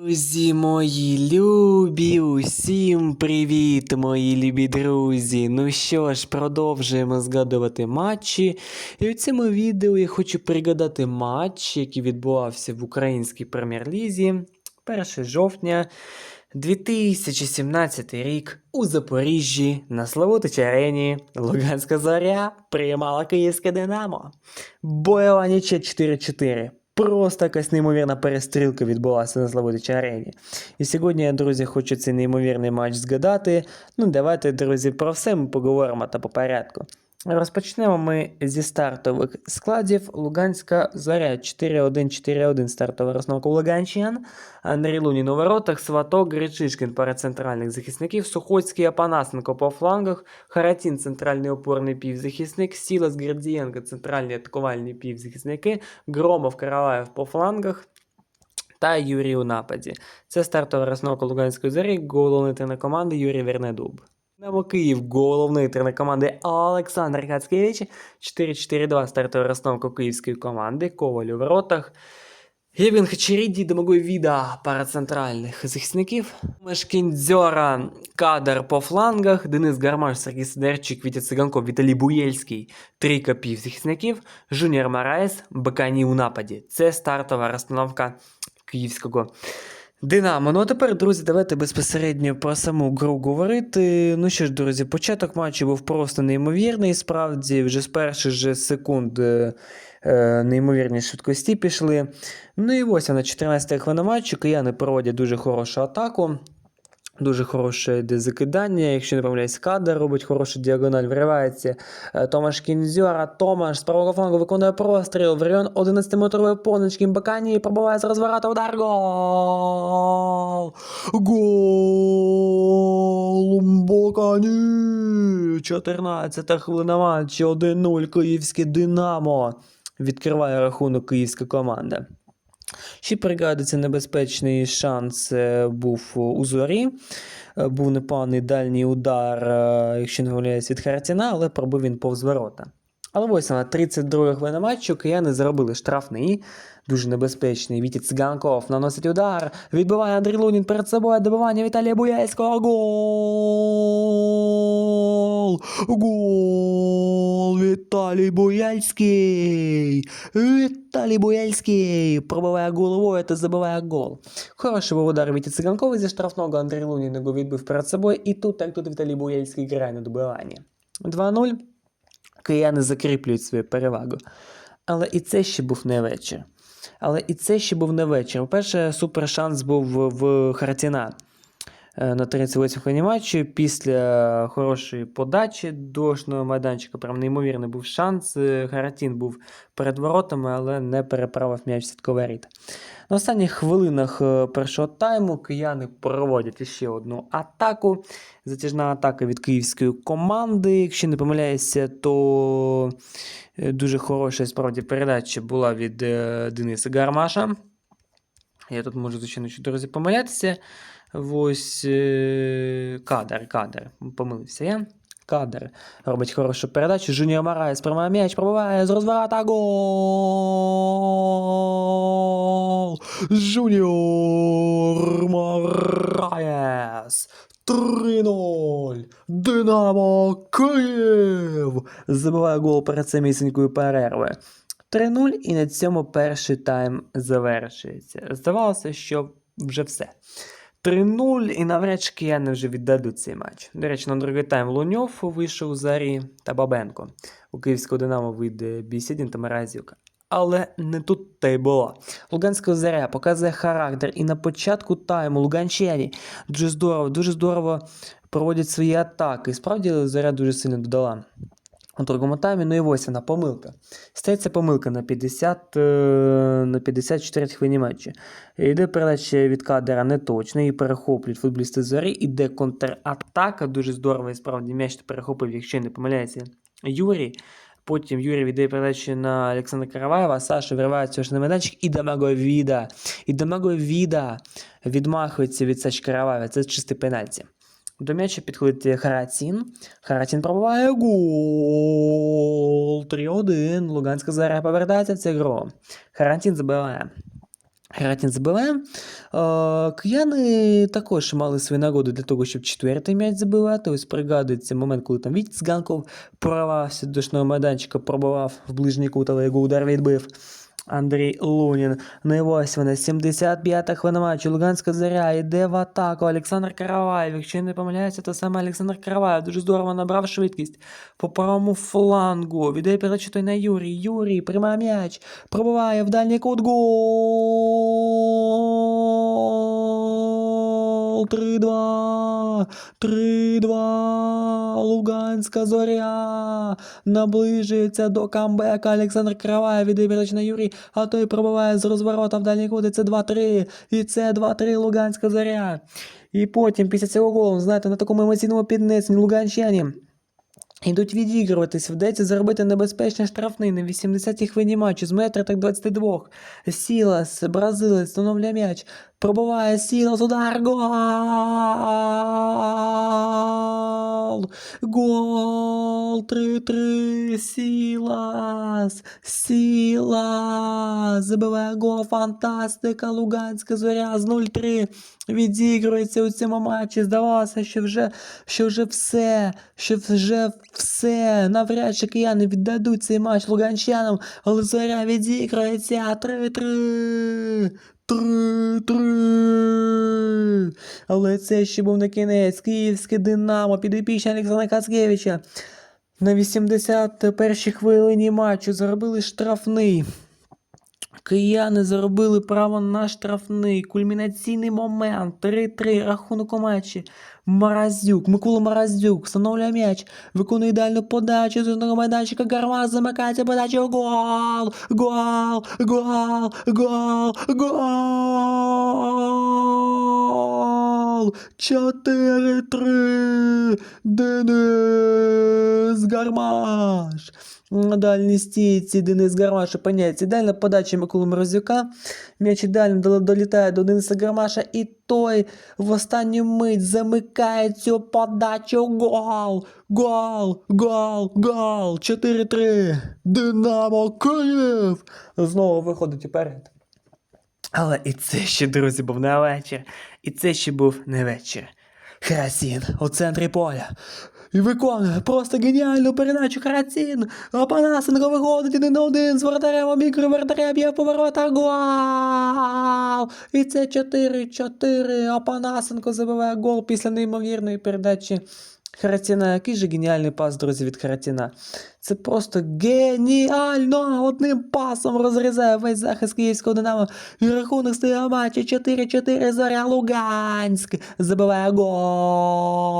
Друзі мої любі, усім привіт, мої любі друзі. Ну що ж, продовжуємо згадувати матчі. І у цьому відео я хочу пригадати матч, який відбувався в українській прем'єр-лізі 1 жовтня 2017 рік у Запоріжжі на Славутичі арені Луганська Зоря приймала Київське Динамо. Бойова нічия 4-4. Просто якась неймовірна перестрілка відбулася на Славутичі арені. І сьогодні я, друзі, хочу цей неймовірний матч згадати. Ну, давайте, друзі, про все ми поговоримо та по порядку. Розпочнемо ми зі стартових складів. Луганська зоря 4-1-4-1 стартова розновка Луганщин. Андрій Лунін у воротах, Сваток, Гречишкін перед центральних захисників, Сухоцький, Апанасенко по флангах, Харатін центральний опорний півзахисник, Сілас, Градієнко центральні атакувальні півзахисники, Громов, Караваєв по флангах. Та Юрій у нападі. Це стартова розновка Луганської зорі, головний тренер команди Юрій Вернедуб. Динамо Київ, головний тренер команди Олександр Гацкевич. 4-4-2 стартова розстановка київської команди. Коваль у воротах. Євген Хачеріді, Домагой Віда, пара центральних захисників. Мешкіндзьора, Кадр по флангах, Денис Гармаш, Сергій Сидерчик, Вітя Циганков, Віталій Буєльський, трійка півзахисників, Жуніор Мараєс, Бакані у нападі. Це стартова розстановка київського Динамо. Ну а тепер, друзі, давайте безпосередньо про саму гру говорити. Ну що ж, друзі, початок матчу був просто неймовірний. Справді, вже з перших же секунд е, е, неймовірні швидкості пішли. Ну і ось на 14 хвилина матчу кияни проводять дуже хорошу атаку. Дуже хороше йде закидання, якщо не помиляюсь, кадр робить хорошу діагональ, вривається е, Томаш Кінзьора, Томаш з правого флангу виконує простріл, в район 11-метрової поночки, Бакані пробиває з розворота удар, гол! Гол! Бакані! 14 хвилина матчу, 1-0, київське Динамо. Відкриває рахунок київська команда. Ще пригадується небезпечний шанс е, був у зорі. Е, Був непоганий дальній удар, е, якщо не помиляюсь, від Харатіна, але пробив він повз ворота. Але ось на 32 хвилина матчу кияни зробили штрафний, дуже небезпечний. Віті Циганков наносить удар, відбиває Андрій Лунін перед собою, добивання Віталія Буяльського. Гол! Гол! Віталій Буяльський! Віталій Буяльський пробиває головою та забиває гол. Хороший був удар Віті Циганкова зі штрафного Андрій Лунін відбив перед собою. І тут, так тут Віталій Буяльський грає на добиванні. 2-0 кияни закріплюють свою перевагу. Але і це ще був не вечір. Але і це ще був не вечір. Перше, супер шанс був в, е, на 38 хвилині матчу. Після хорошої подачі дошного майданчика, прям неймовірний був шанс. Е, Харатін був перед воротами, але не переправив м'яч в рід. На останніх хвилинах е, першого тайму кияни проводять ще одну атаку. Затяжна атака від київської команди. Якщо не помиляюся, то е, дуже хороша справді передача була від е, Дениса Гармаша. Я тут можу, звичайно, друзі помилятися. Ось е, кадр, кадр. Помилився я. Кадр робить хорошу передачу. Жуніор Мараєс приймає м'яч, пробиває з розворота. Гол! Жуніор Мараєс! 3-0! Динамо Київ! Забиває гол перед самісінькою перерви. 3-0 і на цьому перший тайм завершується. Здавалося, що вже все. 3-0 і навряд чи кияни вже віддадуть цей матч. До речі, на другий тайм Луньов вийшов у Зарі та Бабенко. У київського Динамо вийде Бісідін та Миразюк. Але не тут та й було. Луганська заря показує характер, і на початку тайму Луганчеві дуже здорово, дуже здорово проводять свої атаки. І справді заря дуже сильно додала. У другому таймі, ну і ось вона помилка. Стається помилка на 50, е, на 54 хвилині матчі. Йде передача від кадера неточна, її перехоплюють футболісти зорі. Іде контратака, дуже здорово і справді м'яч перехопив, якщо не помиляється, Юрій. Потім Юрій віддає передачу на Олександра Караваєва, Саша виривається на майданчик і Дамаго Віда. І Дамаго Віда відмахується від Сачі Караваєва. Це чистий пенальті. До м'яча підходить Харатін. Харатін пробиває гол. 3-1. Луганська заря повертається в цю гру. Харатін забиває. Харатін забиває. Е, Кияни також мали свої нагоди для того, щоб четвертий м'яч забивати. Ось пригадується момент, коли там Віть Ганков прорвався до дошного майданчика, пробивав в ближній кут, але його удар відбив. Андрій Лунін. Ну і ось вона, 75-та хвилина матчу. Луганська заря йде в атаку. Олександр Караваєв. Якщо не помиляюся, то саме Олександр Караваєв дуже здорово набрав швидкість по правому флангу. Віддає передачу той на Юрій. Юрій приймає м'яч. Пробуває в дальній кут. Гол! 3-2! 3-2! Луганська зоря! Наближується до камбека. Олександр віддає передачу на Юрій, а той пробиває з розворота в дальній кут. І це 2-3. І це 2-3 Луганська зоря. І потім, після цього голу, знаєте, на такому емоційному піднесенні луганчані Ідуть відігруватись, вдається заробити небезпечний штрафний на 80-й хвилині матчу з метра так 22. Сілас, бразилець, встановлює м'яч, пробиває Сілас, удар, гол! Гол! 3-3, Сілас, Сілас, забиває гол, фантастика, Луганська зоря з 0-3 відігрується у цьому матчі. Здавалося, що вже, що вже все, що вже все. Навряд чи кияни віддадуть цей матч луганчанам, але зоря відіграється 3-3. 3-3. Але це ще був не кінець. Київське Динамо, підопічне Олександра Кацкевича. На 81-й хвилині матчу заробили штрафний. Кияни заробили право на штрафний. Кульмінаційний момент. 3-3. Рахунок у матчі. Маразюк. Микола Маразюк. Встановлює м'яч. Виконує ідеальну подачу з одного майданчика. Гармаз замикається подача. Гол! Гол! Гол! Гол! Гол! 4-3. Денис Гармаш. На дальній стійці Денис Гармаш опиняється. Ідеальна подача Миколи Морозюка. М'яч ідеально дол- долітає до Дениса Гармаша, і той в останню мить замикає цю подачу. Гол! Гол! Гол! Гол! 4-3. Динамо Київ! Знову виходить уперед. Але і це ще, друзі, був не вечір. І це ще був не вечір. Хасін у центрі поля. І виконує просто геніальну передачу Харацін. Опанасенко виходить один на один з вратарем вратаря, б'є в поворота. Гол! І це 4-4. Опанасенко забиває гол після неймовірної передачі Харатіна. Який же геніальний пас, друзі, від Харатіна. Це просто геніально! Одним пасом розрізає весь захист київського Динамо. І рахунок стає матчі 4-4 Зоря Луганськ. Забиває гол.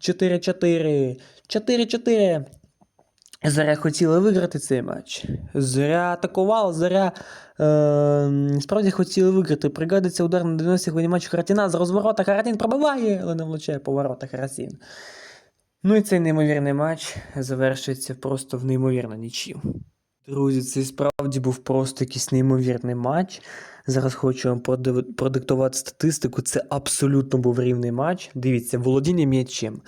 4-4. 4-4. Зоря хотіла виграти цей матч. Зоря атакувала, Зоря е, справді хотіла виграти. Пригадується удар на 90 хвилині матчу Харатіна з розворота. Харатін пробиває, але не влучає поворота Харатін. Ну і цей неймовірний матч завершується просто в неймовірну нічию. Друзі, це справді був просто якийсь неймовірний матч. Зараз хочу вам продиктувати статистику. Це абсолютно був рівний матч. Дивіться, володіння м'ячем.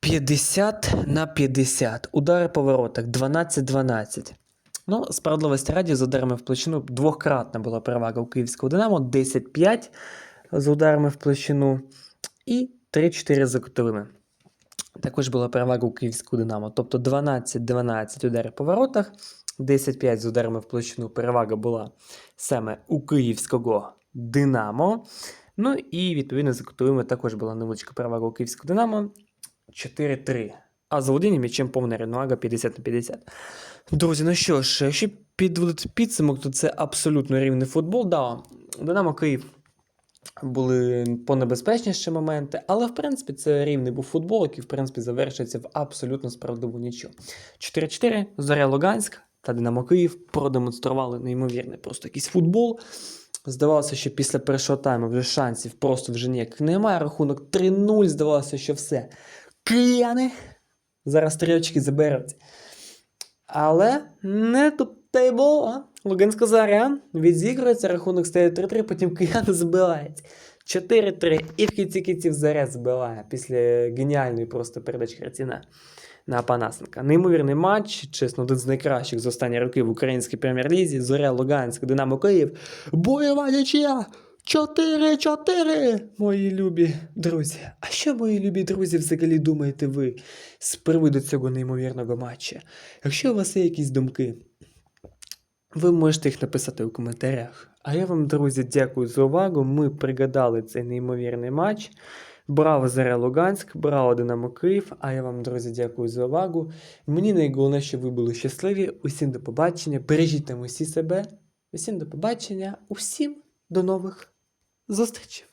50 на 50. Удари по воротах 12-12. Ну, справедливості раді, з ударами в площину двократна була перевага у київського Динамо. 10-5 з ударами в площину і 3-4 за кутовими. Також була перевага у київського Динамо. Тобто 12-12 ударів по воротах, 10-5 з ударами в площину перевага була саме у київського Динамо. Ну і відповідно за кутовими також була невеличка перевага у київського Динамо 4-3. А з володінням м'ячем повна рівновага 50 на 50. Друзі, ну що ж, якщо підводити підсумок, то це абсолютно рівний футбол. Да, Динамо Київ були понебезпечніші моменти, але в принципі це рівний був футбол, який в принципі завершується в абсолютно справедливу нічого. 4-4, Зоря Луганськ та Динамо Київ продемонстрували неймовірний просто якийсь футбол. Здавалося, що після першого тайму вже шансів просто вже ніяких немає. Рахунок 3-0, здавалося, що все. Кияни зараз три очки заберуть. Але не тут та й було. Луганська заря відзігрується, рахунок стає 3-3, потім кияни збивають. 4-3. І в кінці кінців заря збиває після геніальної просто передачі Хартіна. на Панасенка. Неймовірний матч, чесно, один з найкращих з останніх років в українській прем'єр-лізі. Зоря Луганськ, Динамо Київ. Бойова нічия! 4-4, мої любі друзі. А що, мої любі друзі, взагалі думаєте ви з приводу цього неймовірного матча? Якщо у вас є якісь думки, ви можете їх написати у коментарях. А я вам, друзі, дякую за увагу. Ми пригадали цей неймовірний матч. Браво Заря Луганськ, браво Динамо Київ. А я вам, друзі, дякую за увагу. Мені найголовніше, щоб ви були щасливі. Усім до побачення. Бережіть там усі себе. Усім до побачення. Усім до нових зустрічей.